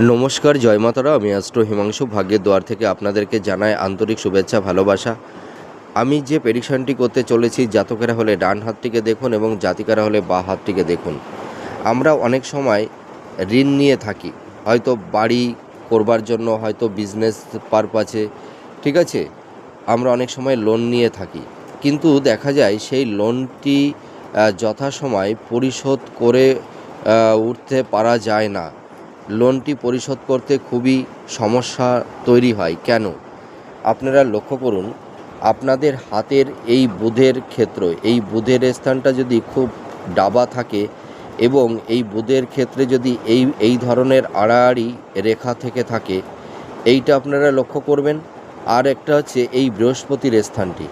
নমস্কার, জয় মাতারা। আমি অ্যাস্ট্রো হিমাংশু, ভাগ্যের দোয়ার থেকে আপনাদেরকে জানাই আন্তরিক শুভেচ্ছা, ভালোবাসা। আমি যে প্রেডিকশনটি করতে চলেছি, জাতকেরা হলে ডান হাতটিকে দেখুন এবং জাতিকারা হলে বা হাতটিকে দেখুন। আমরা অনেক সময় ঋণ নিয়ে থাকি। হয়তো বাড়ি করবার জন্য, হয়তো বিজনেস পারপাসে ঠিক আছে? আমরা অনেক সময় লোন নিয়ে থাকি। কিন্তু দেখা যায়, সেই লোনটি যথাসময় পরিশোধ করে উঠতে পারা যায় না। লোনটি পরিশোধ করতে খুবই সমস্যা তৈরি হয়। কেন? আপনারা লক্ষ্য করুন, আপনাদের হাতের এই বুধের ক্ষেত্র, এই বুধের স্থানটা যদি খুব ডাবা থাকে এবং এই বুধের ক্ষেত্রে যদি এই এই ধরনের আড়াআড়ি রেখা থেকে থাকে, এইটা আপনারা লক্ষ্য করবেন। আর একটা হচ্ছে এই বৃহস্পতির স্থানটি।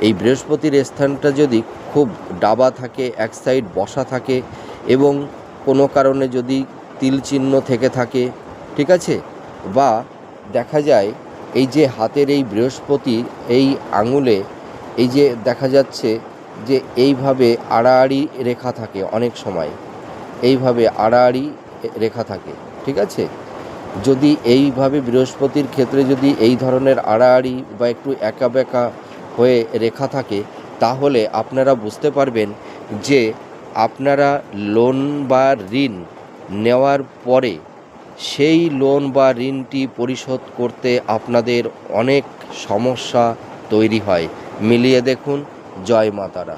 এই বৃহস্পতির স্থানটা যদি খুব ডাবা থাকে, এক সাইড বসা থাকে এবং কোনো কারণে যদি তিল চিহ্ন থেকে থাকে, ঠিক আছে? বা দেখা যায় এই যে হাতের এই বৃহস্পতি, এই আঙুলে এই যে দেখা যাচ্ছে যে এইভাবে আড়াআড়ি রেখা থাকে অনেক সময়। এইভাবে আড়াআড়ি রেখা থাকে, ঠিক আছে? যদি এইভাবে বৃহস্পতির ক্ষেত্রে যদি এই ধরনের আড়াআড়ি বা একটু একা বেঁকা হয়ে রেখা থাকে, তাহলে আপনারা বুঝতে পারবেন যে আপনারা লোন বা ঋণ নেওয়ার পরে সেই লোন বা ঋণটি পরিশোধ করতে আপনাদের অনেক সমস্যা তৈরি হয়। মিলিয়ে দেখুন, জয় মাতারা।